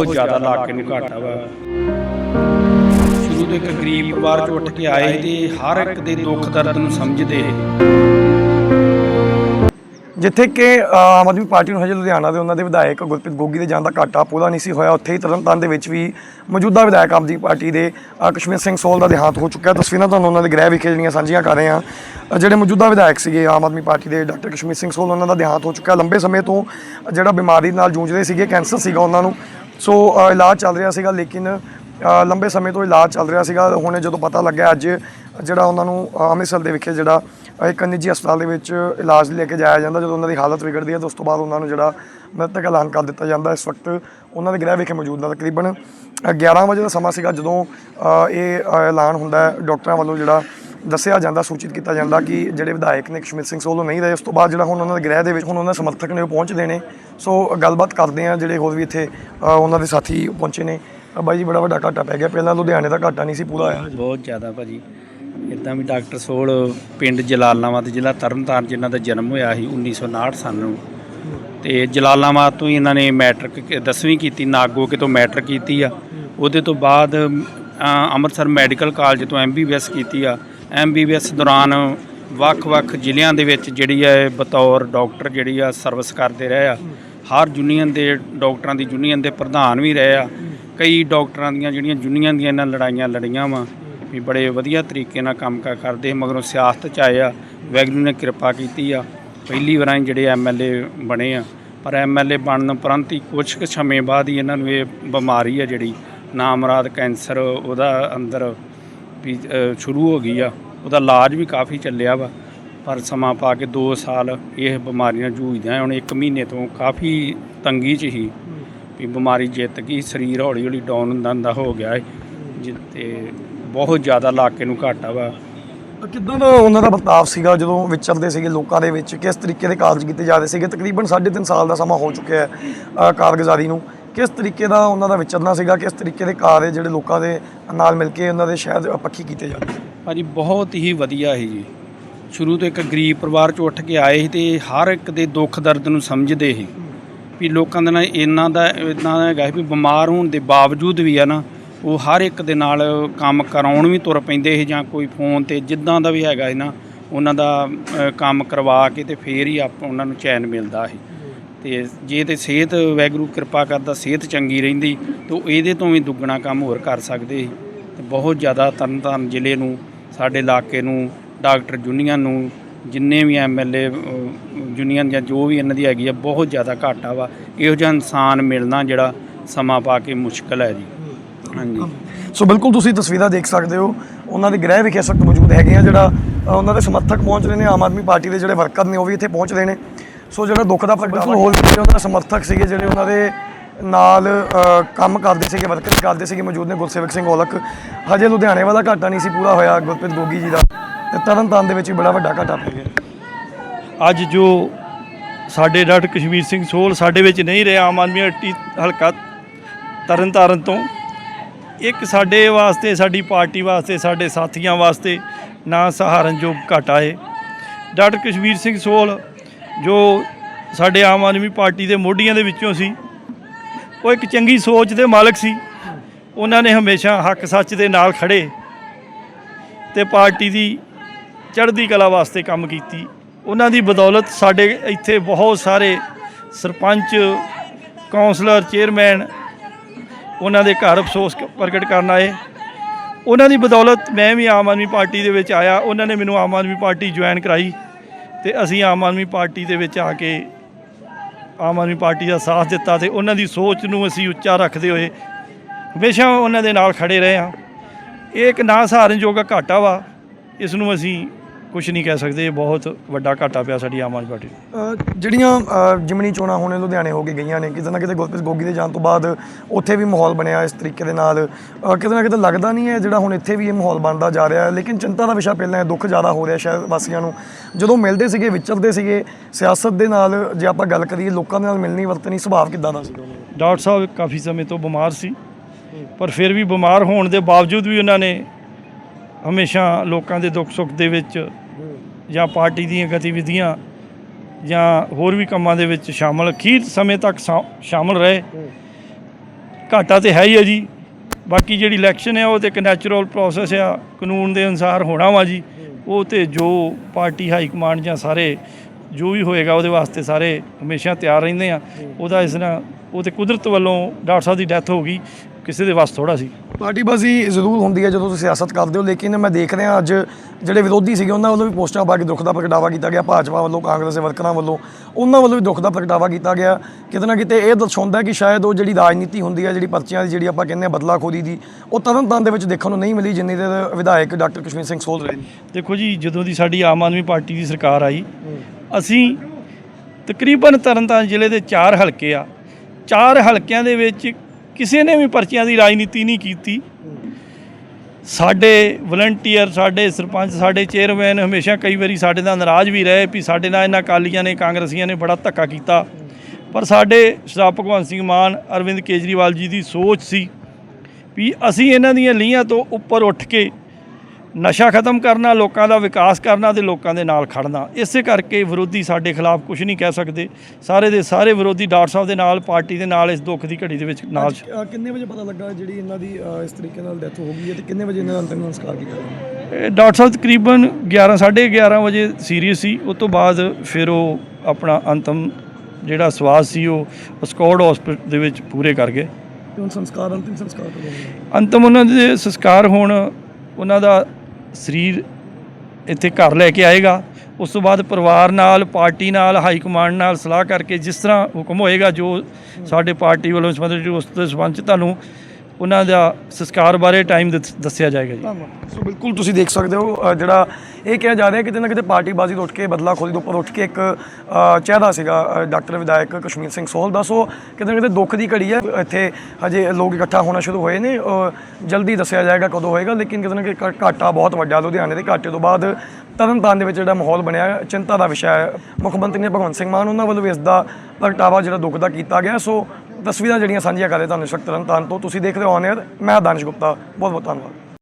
ਬਹੁਤ ਜ਼ਿਆਦਾ ਇਲਾਕੇ ਨੂੰ ਘਾਟਾ ਵਾ। ਸ਼ੁਰੂ ਤੋਂ ਇੱਕ ਗਰੀਬ ਪਰਿਵਾਰ ਚ ਉੱਠ ਕੇ ਆਏ ਤੇ ਹਰ ਇੱਕ ਦੇ ਦੁੱਖ ਦਰਦ ਨੂੰ ਸਮਝਦੇ ਜਿੱਥੇ ਕਿ ਆਮ ਆਦਮੀ ਪਾਰਟੀ ਨੂੰ ਹਜੇ ਲੁਧਿਆਣਾ ਦੇ ਉਹਨਾਂ ਦੇ ਵਿਧਾਇਕ ਗੁਰਪ੍ਰੀਤ ਗੋਗੀ ਦੇ ਜਾਣ ਦਾ ਘਾਟਾ ਪੂਰਾ ਨਹੀਂ ਸੀ ਹੋਇਆ। ਉੱਥੇ ਹੀ ਤਰਨਤਾਰਨ ਦੇ ਵਿੱਚ ਵੀ ਮੌਜੂਦਾ ਵਿਧਾਇਕ ਆਮ ਆਦਮੀ ਪਾਰਟੀ ਦੇ ਕਸ਼ਮੀਰ ਸਿੰਘ ਸੋਲ ਦਾ ਦੇਹਾਂਤ ਹੋ ਚੁੱਕਾ ਤਸਵੀਰਾਂ ਤੁਹਾਨੂੰ ਉਹਨਾਂ ਦੇ ਗ੍ਰਹਿ ਵਿਖੇ ਜਿਹੜੀਆਂ ਸਾਂਝੀਆਂ ਕਰ ਰਹੇ ਹਾਂ। ਜਿਹੜੇ ਮੌਜੂਦਾ ਵਿਧਾਇਕ ਸੀਗੇ ਆਮ ਆਦਮੀ ਪਾਰਟੀ ਦੇ ਡਾਕਟਰ ਕਸ਼ਮੀਰ ਸਿੰਘ ਸੋਲ, ਉਹਨਾਂ ਦਾ ਦੇਹਾਂਤ ਹੋ ਚੁੱਕਾ ਲੰਬੇ ਸਮੇਂ ਤੋਂ ਜਿਹੜਾ ਬਿਮਾਰੀ ਨਾਲ ਜੂਝ ਰਹੇ ਸੀਗੇ, ਕੈਂਸਰ ਸੀਗਾ ਉਹਨਾਂ ਨੂੰ। ਸੋ ਇਲਾਜ ਚੱਲ ਰਿਹਾ ਸੀਗਾ ਲੇਕਿਨ ਲੰਬੇ ਸਮੇਂ ਤੋਂ ਇਲਾਜ ਚੱਲ ਰਿਹਾ ਸੀਗਾ। ਹੁਣ ਜਦੋਂ ਪਤਾ ਲੱਗਿਆ ਅੱਜ ਜਿਹੜਾ ਉਹਨਾਂ ਨੂੰ ਅੰਮ੍ਰਿਤਸਰ ਦੇ ਵਿਖੇ ਜਿਹੜਾ ਇੱਕ ਨਿੱਜੀ ਹਸਪਤਾਲ ਦੇ ਵਿੱਚ ਇਲਾਜ ਲੈ ਕੇ ਜਾਇਆ ਜਾਂਦਾ ਜਦੋਂ ਉਹਨਾਂ ਦੀ ਹਾਲਤ ਵਿਗੜਦੀ ਹੈ ਤਾਂ ਉਸ ਤੋਂ ਬਾਅਦ ਉਹਨਾਂ ਨੂੰ ਜਿਹੜਾ ਮ੍ਰਿਤਕ ਐਲਾਨ ਕਰ ਦਿੱਤਾ ਜਾਂਦਾ। ਇਸ ਵਕਤ ਉਹਨਾਂ ਦੇ ਗ੍ਰਹਿ ਵਿਖੇ ਮੌਜੂਦ ਨੇ ਤਕਰੀਬਨ ਅ, 11 ਵਜੇ ਦਾ ਸਮਾਂ ਸੀਗਾ ਜਦੋਂ ਇਹ ਐਲਾਨ ਹੁੰਦਾ ਹੈ। ਡਾਕਟਰਾਂ ਵੱਲੋਂ ਜਿਹੜਾ ਦੱਸਿਆ ਜਾਂਦਾ ਸੂਚਿਤ ਕੀਤਾ ਜਾਂਦਾ ਕਿ ਜਿਹੜੇ ਵਿਧਾਇਕ ਨੇ ਕਸ਼ਮੀਰ ਸਿੰਘ ਸੋਲੋ ਨਹੀਂ ਰਹੇ ਉਸ ਤੋਂ ਬਾਅਦ ਜਿਹੜਾ ਹੁਣ ਉਹਨਾਂ ਦੇ ਗ੍ਰਹਿ ਦੇ ਵਿੱਚ ਹੁਣ ਉਹਨਾਂ ਦੇ ਸਮਰਥਕ ਨੇ ਉਹ ਪਹੁੰਚਦੇ ਨੇ। ਸੋ ਗੱਲਬਾਤ ਕਰਦੇ ਆ ਜਿਹੜੇ ਹੋਰ ਵੀ ਇੱਥੇ ਉਹਨਾਂ ਦੇ ਸਾਥੀ ਪਹੁੰਚੇ ਨੇ। ਅ, ਬਾਈ ਜੀ ਬੜਾ ਵੱਡਾ ਘਾਟਾ ਪੈ ਗਿਆ। ਪਹਿਲਾਂ ਲੁਧਿਆਣੇ ਦਾ ਘਾਟਾ ਨਹੀਂ ਸੀ ਪੂਰਾ ਹੋਇਆ। ਬਹੁਤ ਜ਼ਿਆਦਾ ਭਾਜੀ। ਇਦਾਂ ਵੀ ਡਾਕਟਰ ਸੋਲ ਪਿੰਡ ਜਲਾਲਾਬਾਦ ਜ਼ਿਲ੍ਹਾ ਤਰਨਤਾਰਨ ਜਿਨ੍ਹਾਂ ਦਾ ਜਨਮ ਹੋਇਆ ਸੀ 1959 ਸਾਲ ਨੂੰ ਤੇ ਜਲਾਲਾਬਾਦ ਤੋਂ ਹੀ ਇਹਨਾਂ ਨੇ ਮੈਟ੍ਰਿਕ 10ਵੀਂ ਕੀਤੀ ਨਾਗੋ ਕੇ ਤੋਂ ਮੈਟ੍ਰਿਕ ਕੀਤੀ ਆ। ਉਹਦੇ ਤੋਂ ਬਾਅਦ ਅੰਮ੍ਰਿਤਸਰ ਮੈਡੀਕਲ ਕਾਲਜ ਤੋਂ ਐਮਬੀਬੀਐਸ ਕੀਤੀ ਆ। ਐਮਬੀਬੀਐਸ ਦੌਰਾਨ ਵੱਖ-ਵੱਖ ਜ਼ਿਲ੍ਹਿਆਂ ਦੇ ਵਿੱਚ ਜਿਹੜੀ ਹੈ ਬਤੌਰ ਡਾਕਟਰ ਜਿਹੜੀ ਆ ਸਰਵਿਸ ਕਰਦੇ ਰਹੇ ਆ। ਹਰ ਯੂਨੀਅਨ ਦੇ ਡਾਕਟਰਾਂ ਦੀ ਯੂਨੀਅਨ ਦੇ ਪ੍ਰਧਾਨ ਵੀ ਰਹੇ ਆ। ਕਈ ਡਾਕਟਰਾਂ ਦੀਆਂ ਜਿਹੜੀਆਂ ਯੂਨੀਅਨ ਦੀਆਂ ਇਹਨਾਂ ਲੜਾਈਆਂ ਲੜੀਆਂ ਵਾ ਵੀ ਬੜੇ ਵਧੀਆ ਤਰੀਕੇ ਨਾਲ ਕੰਮ ਕਾਰ ਕਰਦੇ ਮਗਰੋਂ ਸਿਆਸਤ ਚ ਆਏ ਆ। ਵੈਗਨੂ ਨੇ ਕਿਰਪਾ ਕੀਤੀ ਆ। ਪਹਿਲੀ ਵਾਰਾਂ ਹੀ ਜਿਹੜੇ ਐਮਐਲਏ ਬਣੇ ਆ। ਪਰ ਐਮਐਲਏ ਬਣਨ ਉਪਰੰਤ ਹੀ ਕੁਝ ਕੁ ਸਮੇਂ ਬਾਅਦ ਹੀ ਇਹਨਾਂ ਨੂੰ ਇਹ ਬਿਮਾਰੀ ਆ ਜਿਹੜੀ ਨਾਮਰਾਦ ਕੈਂਸਰ, ਉਹਦਾ ਅੰਦਰ ਵੀ ਸ਼ੁਰੂ ਹੋ ਗਈ ਆ। ਉਹਦਾ ਇਲਾਜ ਵੀ ਕਾਫੀ ਚੱਲਿਆ ਵਾ। ਪਰ ਸਮਾਂ ਪਾ ਕੇ 2 ਸਾਲ ਇਹ ਬਿਮਾਰੀ ਨਾਲ ਜੂਝਦਿਆਂ ਹੁਣ 1 ਮਹੀਨੇ ਤੋਂ ਕਾਫੀ ਤੰਗੀ 'ਚ ਹੀ ਵੀ ਬਿਮਾਰੀ ਜਿੱਤ ਗਈ। ਸਰੀਰ ਹੌਲੀ ਹੌਲੀ ਡਾਊਨ ਹੁੰਦਾ ਹੁੰਦਾ ਹੋ ਗਿਆ ਹੈ ਜਿੱਤੇ ਬਹੁਤ ਜ਼ਿਆਦਾ ਇਲਾਕੇ ਨੂੰ ਘਾਟਾ ਵਾ। ਕਿੱਦਾਂ ਦਾ ਉਹਨਾਂ ਦਾ ਵਰਤਾਵ ਸੀਗਾ? ਜਦੋਂ ਵਿਚਰਦੇ ਸੀਗੇ ਲੋਕਾਂ ਦੇ ਵਿੱਚ ਕਿਸ ਤਰੀਕੇ ਦੇ ਕਾਰਜ ਕੀਤੇ ਜਾ ਰਹੇ ਸੀਗੇ? ਤਕਰੀਬਨ 3.5 ਸਾਲ ਦਾ ਸਮਾਂ ਹੋ ਚੁੱਕਿਆ ਹੈ ਅ, ਕਾਰਗੁਜ਼ਾਰੀ ਨੂੰ। ਕਿਸ ਤਰੀਕੇ ਦਾ ਉਹਨਾਂ ਦਾ ਵਿਚਰਨਾ ਸੀਗਾ, ਕਿਸ ਤਰੀਕੇ ਦੇ ਕਾਰਜ ਜਿਹੜੇ ਲੋਕਾਂ ਦੇ ਨਾਲ ਮਿਲ ਕੇ ਉਹਨਾਂ ਦੇ ਸ਼ਹਿਰ ਪੱਖੀ ਕੀਤੇ ਜਾਂਦੇ ਸੀ? ਭਾਜੀ, ਬਹੁਤ ਹੀ ਵਧੀਆ ਸੀ ਜੀ। ਸ਼ੁਰੂ ਤੋਂ ਇੱਕ ਗਰੀਬ ਪਰਿਵਾਰ 'ਚੋਂ ਉੱਠ ਕੇ ਆਏ ਸੀ ਤੇ ਹਰ ਇੱਕ ਦੇ ਦੁੱਖ ਦਰਦ ਨੂੰ ਸਮਝਦੇ ਸੀ। ਵੀ ਲੋਕਾਂ ਦੇ ਨਾਲ ਇੰਨਾ ਦਾ ਇੰਨਾ ਦਾ ਹੈਗਾ ਸੀ ਵੀ ਬਿਮਾਰ ਹੋਣ ਦੇ ਬਾਵਜੂਦ ਵੀ ਆ ਨਾ, ਉਹ ਹਰ ਇੱਕ ਦੇ ਨਾਲ ਕੰਮ ਕਰਾਉਣ ਵੀ ਤੁਰ ਪੈਂਦੇ ਸੀ ਜਾਂ ਕੋਈ ਫੋਨ ਤੇ ਜਿੱਦਾਂ ਦਾ ਵੀ ਹੈਗਾ ਸੀ ਨਾ, ਉਹਨਾਂ ਦਾ ਕੰਮ ਕਰਵਾ ਕੇ ਤੇ ਫੇਰ ਹੀ ਆਪ, ਉਹਨਾਂ ਨੂੰ ਚੈਨ ਮਿਲਦਾ ਸੀ। ਤੇ ਜੇ ਤੇ ਸਿਹਤ, ਵੈਗਰੂ ਕਿਰਪਾ ਕਰਦਾ ਸਿਹਤ ਚੰਗੀ ਰਹਿੰਦੀ, ਤਾਂ ਉਹ ਇਹਦੇ ਤੋਂ ਵੀ ਦੁੱਗਣਾ ਕੰਮ ਹੋਰ ਕਰ ਸਕਦੇ ਸੀ। ਤੇ ਬਹੁਤ ਜ਼ਿਆਦਾ ਤਰਨਤਾਰਨ ਜ਼ਿਲ੍ਹੇ ਨੂੰ, ਸਾਡੇ ਇਲਾਕੇ ਨੂੰ, ਡਾਕਟਰ ਯੂਨੀਅਨ ਨੂੰ, ਜਿੰਨੇ ਵੀ ਐਮਐਲਏ ਯੂਨੀਅਨ ਜਾਂ ਜੋ ਵੀ ਇਹਨਾਂ ਦੀ ਹੈਗੀ ਆ, ਬਹੁਤ ਜ਼ਿਆਦਾ ਘਾਟਾ ਵਾ। ਇਹੋ ਜਿਹਾ ਇਨਸਾਨ ਮਿਲਣਾ ਜਿਹੜਾ ਸਮਾਂ ਪਾ ਕੇ ਮੁਸ਼ਕਲ ਹੈ ਜੀ। ਹਾਂਜੀ। ਸੋ ਬਿਲਕੁਲ ਤੁਸੀਂ ਤਸਵੀਰਾਂ ਦੇਖ ਸਕਦੇ ਹੋ। ਉਹਨਾਂ ਦੇ ਗ੍ਰਹਿ ਵਿਖੇ ਇਸ ਮੌਜੂਦ ਹੈਗੇ ਆ ਜਿਹੜਾ ਉਹਨਾਂ ਦੇ ਸਮਰਥਕ ਪਹੁੰਚ ਰਹੇ ਨੇ। ਆਮ ਆਦਮੀ ਪਾਰਟੀ ਦੇ ਜਿਹੜੇ ਵਰਕਰ ਨੇ, ਉਹ ਵੀ ਇੱਥੇ ਪਹੁੰਚ ਰਹੇ ਨੇ। ਸੋ ਜਿਹੜਾ ਦੁੱਖ ਦਾ ਪ੍ਰਗਟਾਵਾ ਹੋਰ ਵੀ ਉਹਨਾਂ ਦੇ ਸਮਰਥਕ ਸੀਗੇ, ਜਿਹੜੇ ਉਹਨਾਂ ਦੇ ਨਾਲ ਕੰਮ ਕਰਦੇ ਸੀਗੇ ਵਰਕਰ ਕਰਦੇ ਸੀਗੇ, ਮੌਜੂਦ ਨੇ ਗੁਰਸੇਵਕ ਸਿੰਘ ਔਲਖ। ਹਜੇ ਲੁਧਿਆਣੇ ਵਾਲਾ ਘਾਟਾ ਨਹੀਂ ਸੀ ਪੂਰਾ ਹੋਇਆ, ਗੁਰਪ੍ਰੀਤ ਗੋਗੀ ਜੀ ਦਾ। ਤੇ ਤਰਨਤਾਰਨ ਦੇ ਵਿੱਚ ਵੀ ਬੜਾ ਵੱਡਾ ਘਾਟਾ ਪੈ ਗਿਆ। ਅੱਜ ਜੋ ਸਾਡੇ ਡਾਕਟਰ ਕਸ਼ਮੀਰ ਸਿੰਘ ਸੋਲ ਸਾਡੇ ਵਿੱਚ ਨਹੀਂ ਰਿਹਾ, ਆਮ ਆਦਮੀ ਪਾਰਟੀ ਹਲਕਾ ਤਰਨਤਾਰਨ ਤੋਂ, ਇੱਕ ਸਾਡੇ ਵਾਸਤੇ, ਸਾਡੀ ਪਾਰਟੀ ਵਾਸਤੇ, ਸਾਡੇ ਸਾਥੀਆਂ ਵਾਸਤੇ ਨਾ ਸਹਾਰਨਯੋਗ ਘਾਟਾ ਹੈ ਡਾਕਟਰ ਕਸ਼ਮੀਰ ਸਿੰਘ ਸੋਲ ਜੋ ਸਾਡੇ ਆਮ ਆਦਮੀ ਪਾਰਟੀ ਦੇ ਮੋਢੀਆਂ ਦੇ ਵਿੱਚੋਂ ਸੀ, ਉਹ ਇੱਕ ਚੰਗੀ ਸੋਚ ਦੇ ਮਾਲਕ ਸੀ। ਉਹਨਾਂ ਨੇ ਹਮੇਸ਼ਾ ਹੱਕ ਸੱਚ ਦੇ ਨਾਲ ਖੜੇ ਤੇ ਪਾਰਟੀ ਦੀ ਚੜ੍ਹਦੀ ਕਲਾ ਵਾਸਤੇ ਕੰਮ ਕੀਤੀ। ਉਹਨਾਂ ਦੀ ਬਦੌਲਤ ਸਾਡੇ ਇੱਥੇ ਬਹੁਤ ਸਾਰੇ ਸਰਪੰਚ ਕਾਉਂਸਲਰ ਚੇਅਰਮੈਨ ਉਹਨਾਂ ਦੇ ਘਰ ਅਫਸੋਸ ਪ੍ਰਗਟ ਕਰਨ ਆਏ। ਉਹਨਾਂ ਦੀ ਬਦੌਲਤ ਮੈਂ ਵੀ ਆਮ ਆਦਮੀ ਪਾਰਟੀ ਦੇ ਵਿੱਚ ਆਇਆ। ਉਹਨਾਂ ਨੇ ਮੈਨੂੰ ਆਮ ਆਦਮੀ ਪਾਰਟੀ ਜੁਆਇਨ ਕਰਾਈ। ਤੇ ਅਸੀਂ ਆਮ ਆਦਮੀ ਪਾਰਟੀ ਦੇ ਵਿੱਚ ਆ ਕੇ ਆਮ ਆਦਮੀ ਪਾਰਟੀ ਦਾ ਸਾਥ ਦਿੱਤਾ ਤੇ ਉਹਨਾਂ ਦੀ ਸੋਚ ਨੂੰ ਅਸੀਂ ਉੱਚਾ ਰੱਖਦੇ ਹੋਏ ਹਮੇਸ਼ਾ ਉਹਨਾਂ ਦੇ ਨਾਲ ਖੜੇ ਰਹੇ ਹਾਂ। ਇਹ ਇੱਕ ਨਾ ਸਹਾਰਨਯੋਗ ਘਾਟਾ ਵਾ, ਇਸ ਨੂੰ ਅਸੀਂ ਕੁਝ ਨਹੀਂ ਕਹਿ ਸਕਦੇ ਇਹ ਬਹੁਤ ਵੱਡਾ ਘਾਟਾ ਪਿਆ ਸਾਡੀ ਆਮ ਆਦਮੀ ਪਾਰਟੀ ਨੂੰ। ਅ, ਜਿਹੜੀਆਂ ਅ, ਜਿਮਣੀ ਚੋਣਾਂ ਹੁਣ ਲੁਧਿਆਣੇ ਹੋ ਕੇ ਗਈਆਂ ਨੇ ਕਿਤੇ ਨਾ ਕਿਤੇ ਗੁਰਪ੍ਰੀਤ ਗੋਗੀ ਦੇ ਜਾਣ ਤੋਂ ਬਾਅਦ ਉੱਥੇ ਵੀ ਮਾਹੌਲ ਬਣਿਆ ਇਸ ਤਰੀਕੇ ਦੇ ਨਾਲ। ਅ, ਕਿਤੇ ਨਾ ਕਿਤੇ ਲੱਗਦਾ ਨਹੀਂ ਹੈ ਜਿਹੜਾ ਹੁਣ ਇੱਥੇ ਵੀ ਇਹ ਮਾਹੌਲ ਬਣਦਾ ਜਾ ਰਿਹਾ ਹੈ ਲੇਕਿਨ ਚਿੰਤਾ ਦਾ ਵਿਸ਼ਾ ਪਹਿਲਾਂ ਹੈ ਦੁੱਖ ਜ਼ਿਆਦਾ ਹੋ ਰਿਹਾ ਸ਼ਹਿਰ ਵਾਸੀਆਂ ਨੂੰ। ਜਦੋਂ ਮਿਲਦੇ ਸੀਗੇ ਵਿਚਰਦੇ ਸੀਗੇ ਸਿਆਸਤ ਦੇ ਨਾਲ ਜੇ ਆਪਾਂ ਗੱਲ ਕਰੀਏ ਲੋਕਾਂ ਦੇ ਨਾਲ ਮਿਲਣੀ ਵਰਤਣੀ ਸੁਭਾਅ ਕਿੱਦਾਂ ਦਾ ਸੀਗਾ? ਉਹਨਾਂ ਦਾ? ਡਾਕਟਰ ਸਾਹਿਬ ਕਾਫੀ ਸਮੇਂ ਤੋਂ ਬਿਮਾਰ ਸੀ ਪਰ ਫਿਰ ਵੀ ਬਿਮਾਰ ਹੋਣ ਦੇ ਬਾਵਜੂਦ ਵੀ ਉਹਨਾਂ ਨੇ ਹਮੇਸ਼ਾ ਲੋਕਾਂ ਦੇ ਦੁੱਖ ਸੁੱਖ ਦੇ ਵਿੱਚ ਜਾਂ ਪਾਰਟੀ ਦੀਆਂ ਗਤੀਵਿਧੀਆਂ ਜਾਂ ਹੋਰ ਵੀ ਕੰਮਾਂ ਦੇ ਵਿੱਚ ਸ਼ਾਮਲ, ਅਖੀਰ ਸਮੇਂ ਤੱਕ ਸ਼ਾ- ਸ਼ਾਮਲ ਰਹੇ। ਘਾਟਾ ਤੇ ਹੈ ਹੀ ਹੈ ਜੀ। ਬਾਕੀ ਜਿਹੜੀ ਇਲੈਕਸ਼ਨ ਹੈ, ਉਹ ਤੇ ਇੱਕ ਨੈਚੁਰਲ ਪ੍ਰੋਸੈਸ ਆ, ਕਾਨੂੰਨ ਦੇ ਅਨੁਸਾਰ ਹੋਣਾ ਵਾ ਜੀ। ਉਹ ਤੇ ਜੋ ਪਾਰਟੀ ਹਾਈ ਕਮਾਂਡ ਜਾਂ ਸਾਰੇ, ਜੋ ਵੀ ਹੋਏਗਾ, ਉਹਦੇ ਵਾਸਤੇ ਸਾਰੇ ਹਮੇਸ਼ਾ ਤਿਆਰ ਰਹਿੰਦੇ ਆ। ਉਹਦਾ ਇਸ ਨਾਲ ਉਹ ਤੇ ਕੁਦਰਤ ਵੱਲੋਂ ਡਾਕਟਰ ਸਾਹਿਬ ਦੀ ਡੈਥ ਹੋ ਗਈ। ਕਿਸੇ ਦੇ ਵਾਸਤੇ ਥੋੜਾ ਸੀ। ਪਾਰਟੀਬਾਜ਼ੀ ਜ਼ਰੂਰ ਹੁੰਦੀ ਹੈ ਜਦੋਂ ਤੁਸੀਂ ਸਿਆਸਤ ਕਰਦੇ ਹੋ, ਲੇਕਿਨ ਮੈਂ ਦੇਖ ਰਿਹਾ ਅੱਜ ਜਿਹੜੇ ਵਿਰੋਧੀ ਸੀਗੇ, ਉਹਨਾਂ ਵੱਲੋਂ ਵੀ ਪੋਸਟਾਂ ਪਾ ਕੇ ਦੁੱਖ ਦਾ ਪ੍ਰਗਟਾਵਾ ਕੀਤਾ ਗਿਆ। ਭਾਜਪਾ ਵੱਲੋਂ, ਕਾਂਗਰਸ ਦੇ ਵਰਕਰਾਂ ਵੱਲੋਂ, ਉਹਨਾਂ ਵੱਲੋਂ ਵੀ ਦੁੱਖ ਦਾ ਪ੍ਰਗਟਾਵਾ ਕੀਤਾ ਗਿਆ। ਕਿਤੇ ਨਾ ਕਿਤੇ ਇਹ ਦਰਸਾਉਂਦਾ ਕਿ ਸ਼ਾਇਦ ਉਹ ਜਿਹੜੀ ਰਾਜਨੀਤੀ ਹੁੰਦੀ ਹੈ, ਜਿਹੜੀ ਪਰਚੀਆਂ ਦੀ, ਜਿਹੜੀ ਆਪਾਂ ਕਹਿੰਦੇ ਆ ਬਦਲਾਖੋਰੀ ਦੀ, ਉਹ ਤਰਨਤਾਰਨ ਦੇ ਵਿੱਚ ਦੇਖਣ ਨੂੰ ਨਹੀਂ ਮਿਲੀ, ਜਿੰਨੀ ਦੇ ਵਿਧਾਇਕ ਡਾਕਟਰ ਕਸ਼ਮੀਰ ਸਿੰਘ ਸੋਲ ਰਹੇ ਨੇ। ਦੇਖੋ ਜੀ, ਜਦੋਂ ਦੀ ਸਾਡੀ ਆਮ ਆਦਮੀ ਪਾਰਟੀ ਦੀ ਸਰਕਾਰ ਆਈ, ਅਸੀਂ ਤਕਰੀਬਨ ਤਰਨਤਾਰਨ ਜ਼ਿਲ੍ਹੇ ਦੇ ਚਾਰ ਹਲਕੇ ਆ। ਚਾਰ ਹਲਕਿਆਂ ਦੇ ਵਿੱਚ ਕਿਸੇ ਨੇ ਵੀ ਪਰਚੀਆਂ ਦੀ ਰਾਜਨੀਤੀ ਨਹੀਂ ਕੀਤੀ। ਸਾਡੇ ਵਲੰਟੀਅਰ ਸਾਡੇ ਸਰਪੰਚ, ਸਾਡੇ ਚੇਅਰਮੈਨ ਹਮੇਸ਼ਾ ਕਈ ਵਾਰੀ ਸਾਡੇ ਨਾਲ ਨਾਰਾਜ਼ ਵੀ ਰਹੇ ਵੀ ਸਾਡੇ ਨਾਲ ਇਹਨਾਂ ਅਕਾਲੀਆਂ ਨੇ, ਕਾਂਗਰਸੀਆਂ ਨੇ ਬੜਾ ਧੱਕਾ ਕੀਤਾ। ਪਰ ਸਾਡੇ ਸਰਦਾਰ ਭਗਵੰਤ ਸਿੰਘ ਮਾਨ, ਅਰਵਿੰਦ ਕੇਜਰੀਵਾਲ ਜੀ ਦੀ ਸੋਚ ਸੀ ਵੀ ਅਸੀਂ ਇਹਨਾਂ ਦੀਆਂ ਲੀਹਾਂ ਤੋਂ ਉੱਪਰ ਉੱਠ ਕੇ ਨਸ਼ਾ ਖਤਮ ਕਰਨਾ ਲੋਕਾਂ ਦਾ ਵਿਕਾਸ ਕਰਨਾ ਤੇ ਲੋਕਾਂ ਦੇ ਨਾਲ ਖੜਨਾ। ਇਸੇ ਕਰਕੇ ਵਿਰੋਧੀ ਸਾਡੇ ਖਿਲਾਫ ਕੁਝ ਨਹੀਂ ਕਹਿ ਸਕਦੇ। ਸਾਰੇ ਦੇ ਸਾਰੇ ਵਿਰੋਧੀ ਡਾਕਟਰ ਸਾਹਿਬ ਦੇ ਨਾਲ ਪਾਰਟੀ ਦੇ ਨਾਲ ਇਸ ਦੁੱਖ ਦੀ ਘੜੀ ਦੇ ਵਿੱਚ ਨਾਲ ਕਿੰਨੇ ਵਜੇ ਪਤਾ ਲੱਗਾ ਜਿਹੜੀ ਇਹਨਾਂ ਦੀ ਇਸ ਤਰੀਕੇ ਨਾਲ ਡੈਥ ਹੋ ਗਈ ਹੈ ਤੇ ਕਿੰਨੇ ਵਜੇ ਇਹਨਾਂ ਦਾ ਅੰਤਿਮ ਸੰਸਕਾਰ ਕੀਤਾ ਗਿਆ? ਡਾਕਟਰ ਸਾਹਿਬ ਤਕਰੀਬਨ 11 11:30 ਵਜੇ ਸੀਰੀਅਸ ਸੀ। ਉਸ ਤੋਂ ਬਾਅਦ ਫਿਰ ਉਹ ਆਪਣਾ ਅੰਤਮ ਜਿਹੜਾ ਸਵਾਸ ਸੀ ਉਹ ਸਕੌਡ ਹਸਪੀਟਲ ਦੇ ਵਿੱਚ ਪੂਰੇ ਕਰ ਗਏ। ਤੇ ਹੁਣ ਸੰਸਕਾਰ ਅੰਤਿਮ ਸੰਸਕਾਰ ਅੰਤਮ ਉਹਨਾਂ ਦੇ ਸੰਸਕਾਰ ਹੋਣ ਉਹਨਾਂ ਦਾ ਸਰੀਰ ਇੱਥੇ ਘਰ ਲੈ ਕੇ ਆਏਗਾ। ਉਸ ਤੋਂ ਬਾਅਦ ਪਰਿਵਾਰ ਨਾਲ, ਪਾਰਟੀ ਨਾਲ, ਹਾਈ ਕਮਾਂਡ ਨਾਲ ਸਲਾਹ ਕਰਕੇ ਜਿਸ ਤਰ੍ਹਾਂ ਹੁਕਮ ਹੋਏਗਾ ਜੋ ਸਾਡੇ ਪਾਰਟੀ ਵੱਲੋਂ ਸੰਬੰਧਿਤ ਉਸ ਦੇ ਸੰਬੰਧ 'ਚ ਤੁਹਾਨੂੰ ਉਹਨਾਂ ਦਾ ਸੰਸਕਾਰ ਬਾਰੇ ਟਾਈਮ ਦੱਸਿਆ ਜਾਏਗਾ ਜੀ। ਧੰਨਵਾਦ। ਸੋ ਬਿਲਕੁਲ ਤੁਸੀਂ ਦੇਖ ਸਕਦੇ ਹੋ ਅ, ਜਿਹੜਾ ਇਹ ਕਿਹਾ ਜਾ ਰਿਹਾ ਕਿਤੇ ਨਾ ਕਿਤੇ ਪਾਰਟੀਬਾਜ਼ੀ ਤੋਂ ਉੱਠ ਕੇ ਬਦਲਾ ਖੋਰੀ ਤੋਂ ਉੱਪਰ ਉੱਠ ਕੇ ਇੱਕ ਅ, ਚਿਹਰਾ ਸੀਗਾ ਅ, ਡਾਕਟਰ ਵਿਧਾਇਕ ਕਸ਼ਮੀਰ ਸਿੰਘ ਸੋਹਲ ਦਾ। ਸੋ ਕਿਤੇ ਨਾ ਕਿਤੇ ਦੁੱਖ ਦੀ ਘੜੀ ਹੈ ਇੱਥੇ ਹਜੇ ਲੋਕ ਇਕੱਠਾ ਹੋਣਾ ਸ਼ੁਰੂ ਹੋਏ ਨੇ ਅ, ਜਲਦੀ ਦੱਸਿਆ ਜਾਏਗਾ ਕਦੋਂ ਹੋਏਗਾ ਲੇਕਿਨ ਕਿਤੇ ਨਾ ਕਿਤੇ ਘਾ- ਘਾਟਾ ਬਹੁਤ ਵੱਡਾ ਲੁਧਿਆਣੇ ਦੇ ਘਾਟੇ ਤੋਂ ਬਾਅਦ ਤਰਨਤਾਰਨ ਦੇ ਵਿੱਚ ਜਿਹੜਾ ਮਾਹੌਲ ਬਣਿਆ ਹੈ, ਚਿੰਤਾ ਦਾ ਵਿਸ਼ਾ ਹੈ। ਮੁੱਖ ਮੰਤਰੀ ਨੇ ਭਗਵੰਤ ਸਿੰਘ ਮਾਨ ਉਹਨਾਂ ਵੱਲੋਂ ਵੀ ਇਸ ਦਾ ਪ੍ਰਗਟਾਵਾ ਜਿਹੜਾ ਦੁੱਖ ਦਾ ਕੀਤਾ ਗਿਆ। ਸੋ ਤਸਵੀਰਾਂ ਜਿਹੜੀਆਂ ਸਾਂਝੀਆਂ ਕਰ ਰਹੇ ਤੁਹਾਨੂੰ ਇਸ ਵਕਤ ਤੋਂ ਤੁਸੀਂ ਦੇਖ ਰਹੇ ਹੋ ਔਨ 에ਅਰ ਮੈਂ ਦਾਨਿਸ਼ ਗੁਪਤਾ ਬਹੁਤ ਬਹੁਤ ਧੰਨਵਾਦ।